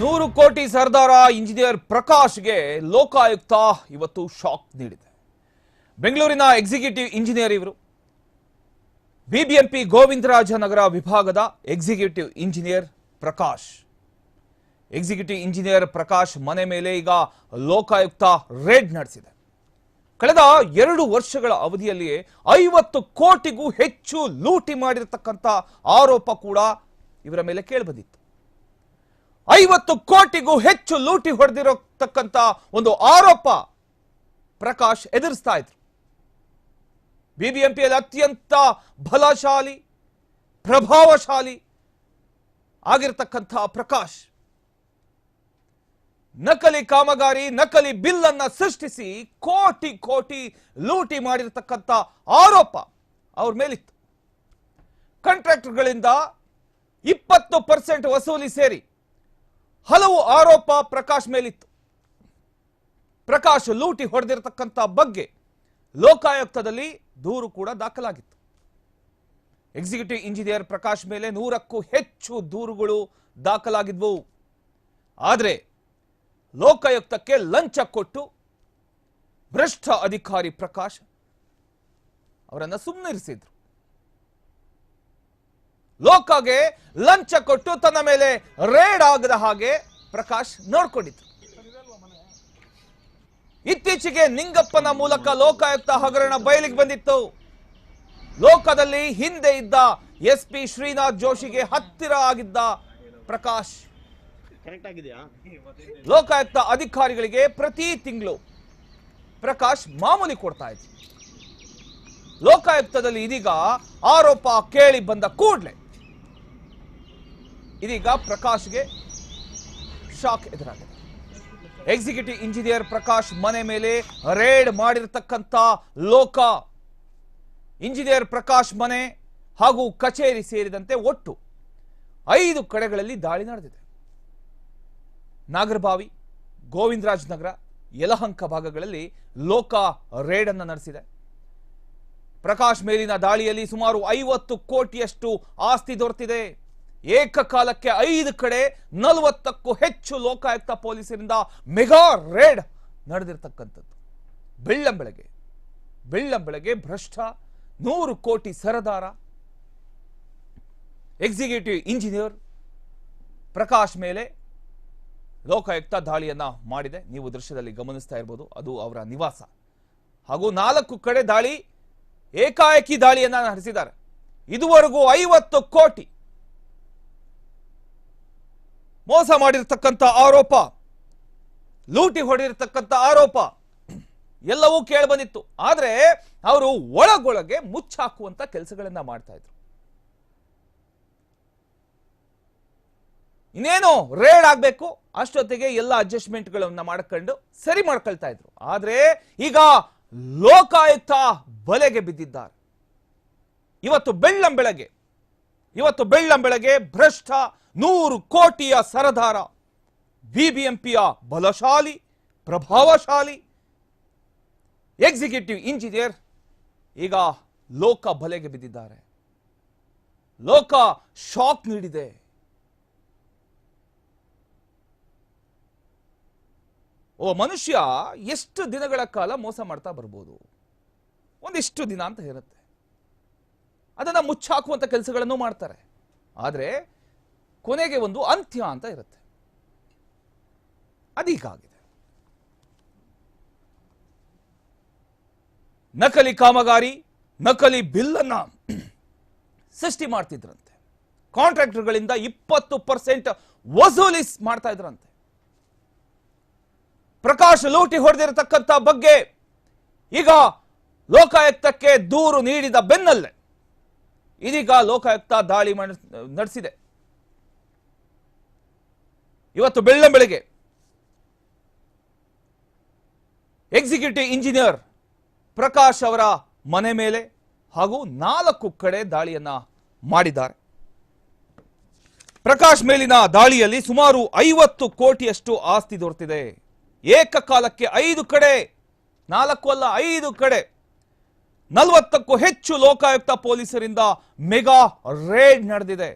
ನೂರು ಕೋಟಿ ಸರ್ದಾರ ಇಂಜಿನಿಯರ್ ಪ್ರಕಾಶ್ಗೆ ಲೋಕಾಯುಕ್ತ ಇವತ್ತು ಶಾಕ್ ನೀಡಿದೆ. ಬೆಂಗಳೂರಿನ ಎಕ್ಸಿಕ್ಯೂಟಿವ್ ಇಂಜಿನಿಯರ್ ಇವರು, ಬಿಬಿಎಂಪಿ ಗೋವಿಂದರಾಜನಗರ ವಿಭಾಗದ executive engineer Prakash. Executive engineer Prakash ಮನೆ ಮೇಲೆ ಈಗ ಲೋಕಾಯುಕ್ತ ರೇಡ್ ನಡೆಸಿದೆ. ಕಳೆದ ಎರಡು ವರ್ಷಗಳ ಅವಧಿಯಲ್ಲಿಯೇ ಐವತ್ತು ಕೋಟಿಗೂ ಹೆಚ್ಚು ಲೂಟಿ ಮಾಡಿರತಕ್ಕಂಥ ಆರೋಪ ಕೂಡ ಇವರ ಮೇಲೆ ಕೇಳಿಬಂದಿತ್ತು ಐವತ್ತು ಕೋಟಿಗೂ ಹೆಚ್ಚು ಲೂಟಿ ಹೊಡೆದಿರತಕ್ಕಂಥ ಒಂದು ಆರೋಪ ಪ್ರಕಾಶ್ ಎದುರಿಸ್ತಾ ಇದ್ರು. ಬಿಬಿಎಂಪಿಯಲ್ಲಿ ಅತ್ಯಂತ ಬಲಶಾಲಿ, ಪ್ರಭಾವಶಾಲಿ ಆಗಿರತಕ್ಕಂಥ ಪ್ರಕಾಶ್ ನಕಲಿ ಕಾಮಗಾರಿ, ನಕಲಿ ಬಿಲ್ ಅನ್ನು ಸೃಷ್ಟಿಸಿ ಕೋಟಿ ಕೋಟಿ ಲೂಟಿ ಮಾಡಿರತಕ್ಕಂಥ ಆರೋಪ ಅವ್ರ ಮೇಲಿತ್ತು. ಕಾಂಟ್ರಾಕ್ಟರ್ಗಳಿಂದ ಇಪ್ಪತ್ತು ಪರ್ಸೆಂಟ್ ವಸೂಲಿ ಸೇರಿ ಹಲವು ಆರೋಪ ಪ್ರಕಾಶ್ ಮೇಲಿತ್ತು. ಪ್ರಕಾಶ್ ಲೂಟಿ ಹೊಡೆದಿರತಕ್ಕಂಥ ಬಗ್ಗೆ ಲೋಕಾಯುಕ್ತದಲ್ಲಿ ದೂರು ಕೂಡ ದಾಖಲಾಗಿತ್ತು. ಎಕ್ಸಿಕ್ಯೂಟಿವ್ ಇಂಜಿನಿಯರ್ ಪ್ರಕಾಶ್ ಮೇಲೆ ನೂರಕ್ಕೂ ಹೆಚ್ಚು ದೂರುಗಳು ದಾಖಲಾಗಿದ್ವು. ಆದರೆ ಲೋಕಾಯುಕ್ತಕ್ಕೆ ಲಂಚ ಕೊಟ್ಟು ಭ್ರಷ್ಟ ಅಧಿಕಾರಿ ಪ್ರಕಾಶ್ ಅವರನ್ನು ಸುಮ್ಮನಿರಿಸಿದ್ರು ಲೋಕಾಗೆ ಲಂಚ ಕೊಟ್ಟು ತನ್ನ ಮೇಲೆ ರೇಡ್ ಆಗದ ಹಾಗೆ ಪ್ರಕಾಶ್ ನೋಡ್ಕೊಂಡಿದ್ರು. ಇತ್ತೀಚೆಗೆ ನಿಂಗಪ್ಪನ ಮೂಲಕ ಲೋಕಾಯುಕ್ತ ಹಗರಣ ಬಯಲಿಗೆ ಬಂದಿತ್ತು. ಲೋಕದಲ್ಲಿ ಹಿಂದೆ ಇದ್ದ ಎಸ್ ಪಿ ಶ್ರೀನಾಥ್ ಜೋಶಿಗೆ ಹತ್ತಿರ ಆಗಿದ್ದ ಪ್ರಕಾಶ್. ಲೋಕಾಯುಕ್ತ ಅಧಿಕಾರಿಗಳಿಗೆ ಪ್ರತಿ ತಿಂಗಳು ಪ್ರಕಾಶ್ ಮಾಮೂಲಿ ಕೊಡ್ತಾ ಇದ್ರು. ಲೋಕಾಯುಕ್ತದಲ್ಲಿ ಇದೀಗ ಆರೋಪ ಕೇಳಿ ಬಂದ ಕೂಡಲೇ. ಇದೀಗ ಪ್ರಕಾಶ್ಗೆ ಶಾಕ್ ಎದುರಾಗಿದೆ. ಎಕ್ಸಿಕ್ಯೂಟಿವ್ ಇಂಜಿನಿಯರ್ ಪ್ರಕಾಶ್ ಮನೆ ಮೇಲೆ ರೇಡ್ ಮಾಡಿರತಕ್ಕಂತ ಲೋಕ. ಇಂಜಿನಿಯರ್ ಪ್ರಕಾಶ್ ಮನೆ ಹಾಗೂ ಕಚೇರಿ ಸೇರಿದಂತೆ ಒಟ್ಟು ಐದು ಕಡೆಗಳಲ್ಲಿ ದಾಳಿ ನಡೆದಿದೆ. ನಾಗರಬಾವಿ ಗೋವಿಂದರಾಜ್ ನಗರ ಯಲಹಂಕ ಭಾಗಗಳಲ್ಲಿ ಲೋಕ ರೇಡ್ ಅನ್ನು ನಡೆಸಿದೆ. ಪ್ರಕಾಶ್ ಮೇಲಿನ ದಾಳಿಯಲ್ಲಿ ಸುಮಾರು ಐವತ್ತು ಕೋಟಿಯಷ್ಟು ಆಸ್ತಿ ದೊರೆತಿದೆ. ಏಕಕಾಲಕ್ಕೆ ಐದು ಕಡೆ ನಲವತ್ತಕ್ಕೂ ಹೆಚ್ಚು ಲೋಕಾಯುಕ್ತ ಪೊಲೀಸರಿಂದ ಮೆಗಾ ರೇಡ್ ನಡೆದಿರ್ತಕ್ಕಂಥದ್ದು. ಬೆಳ್ಳಂಬೆಳಗ್ಗೆ ಬೆಳ್ಳಂಬೆಳಗ್ಗೆ ಭ್ರಷ್ಟ, ನೂರು ಕೋಟಿ ಸರದಾರ, ಎಕ್ಸಿಕ್ಯೂಟಿವ್ ಇಂಜಿನಿಯರ್ ಪ್ರಕಾಶ್ ಮೇಲೆ ಲೋಕಾಯುಕ್ತ ದಾಳಿಯನ್ನ ಮಾಡಿದೆ. ನೀವು ದೃಶ್ಯದಲ್ಲಿ ಗಮನಿಸ್ತಾ ಇರ್ಬೋದು, ಅದು ಅವರ ನಿವಾಸ. ಹಾಗೂ ನಾಲ್ಕು ಕಡೆ ದಾಳಿ, ಏಕಾಏಕಿ ದಾಳಿಯನ್ನ ನಡೆಸಿದ್ದಾರೆ. ಇದುವರೆಗೂ ಐವತ್ತು ಕೋಟಿ ಮೋಸ ಮಾಡಿರ್ತಕ್ಕಂಥ ಆರೋಪ, ಲೂಟಿ ಹೊಡೆದಿರತಕ್ಕಂಥ ಆರೋಪ ಎಲ್ಲವೂ ಕೇಳಿಬಂದಿತ್ತು ಆದರೆ ಅವರು ಒಳಗೊಳಗೆ ಮುಚ್ಚಾಕುವಂತ ಕೆಲಸಗಳನ್ನು ಮಾಡ್ತಾ ಇದ್ರು. ಇನ್ನೇನು ರೇಡ್ ಆಗಬೇಕು, ಅಷ್ಟೊತ್ತಿಗೆ ಎಲ್ಲ ಅಡ್ಜಸ್ಟ್ಮೆಂಟ್ಗಳನ್ನ ಮಾಡ್ಕೊಂಡು ಸರಿ ಮಾಡ್ಕೊಳ್ತಾ ಇದ್ರು. ಆದರೆ ಈಗ ಲೋಕಾಯುಕ್ತ ಬಲೆಗೆ ಬಿದ್ದಿದ್ದಾರೆ. ಇವತ್ತು ಬೆಳ್ಳಂ ಬೆಳಗ್ಗೆ, ಇವತ್ತು ಬೆಳ್ಳಂ ಬೆಳಗ್ಗೆ ಭ್ರಷ್ಟ ನೂರು ಕೋಟಿಯ ಸರದಾರ, ಬಿಬಿಎಂಪಿಯ ಬಲಶಾಲಿ, ಪ್ರಭಾವಶಾಲಿ ಎಕ್ಸಿಕ್ಯೂಟಿವ್ ಇಂಜಿನಿಯರ್ ಈಗ ಲೋಕ ಬಲೆಗೆ ಬಿದ್ದಿದ್ದಾರೆ. ಲೋಕ ಶಾಕ್ ನೀಡಿದೆ. ಓ ಮನುಷ್ಯ ಎಷ್ಟು ದಿನಗಳ ಕಾಲ ಮೋಸ ಮಾಡ್ತಾ ಬರ್ಬೋದು? ಒಂದಿಷ್ಟು ದಿನ ಅಂತ ಇರುತ್ತೆ ಅದನ್ನ ಮುಚ್ಚಾಕುವಂಥ ಕೆಲಸಗಳನ್ನು ಮಾಡ್ತಾರೆ. ಆದರೆ ಕೊನೆಗೆ ಒಂದು ಅಂತ್ಯ ಅಂತ ಇರುತ್ತೆ. ಅದೀಗಾಗಿದೆ. ನಕಲಿ ಕಾಮಗಾರಿ, ನಕಲಿ ಬಿಲ್ಲನ್ನ ಸೃಷ್ಟಿ ಮಾಡ್ತಿದ್ರಂತೆ. ಕಾಂಟ್ರಾಕ್ಟರ್ಗಳಿಂದ ಇಪ್ಪತ್ತು ಪರ್ಸೆಂಟ್ ವಸೂಲಿ ಮಾಡ್ತಾ ಇದ್ರಂತೆ. ಪ್ರಕಾಶ್ ಲೂಟಿ ಹೊಡೆದಿರತಕ್ಕಂಥ ಬಗ್ಗೆ ಈಗ ಲೋಕಾಯುಕ್ತಕ್ಕೆ ದೂರು ನೀಡಿದ ಬೆನ್ನಲ್ಲೇ ಇದೀಗ ಲೋಕಾಯುಕ್ತ ದಾಳಿ ನಡೆಸಿದೆ. ಇವತ್ತು ಬೆಳ್ಳಂಬೆಳಗ್ಗೆ ಎಕ್ಸಿಕ್ಯೂಟಿವ್ ಇಂಜಿನಿಯರ್ ಪ್ರಕಾಶ್ ಅವರ ಮನೆ ಮೇಲೆ ಹಾಗೂ ನಾಲ್ಕು ಕಡೆ ದಾಳಿಯನ್ನ ಮಾಡಿದ್ದಾರೆ. ಪ್ರಕಾಶ್ ಮೇಲಿನ ದಾಳಿಯಲ್ಲಿ ಸುಮಾರು ಐವತ್ತು ಕೋಟಿಯಷ್ಟು ಆಸ್ತಿ ದೊರೆತಿದೆ. ಏಕಕಾಲಕ್ಕೆ ಐದು ಕಡೆ, ನಾಲ್ಕು ಅಲ್ಲ, ಐದು ಕಡೆ ನಲವತ್ತಕ್ಕೂ ಹೆಚ್ಚು ಲೋಕಾಯುಕ್ತ ಪೊಲೀಸರಿಂದ ಮೆಗಾ ರೇಡ್ ನಡೆದಿದೆ.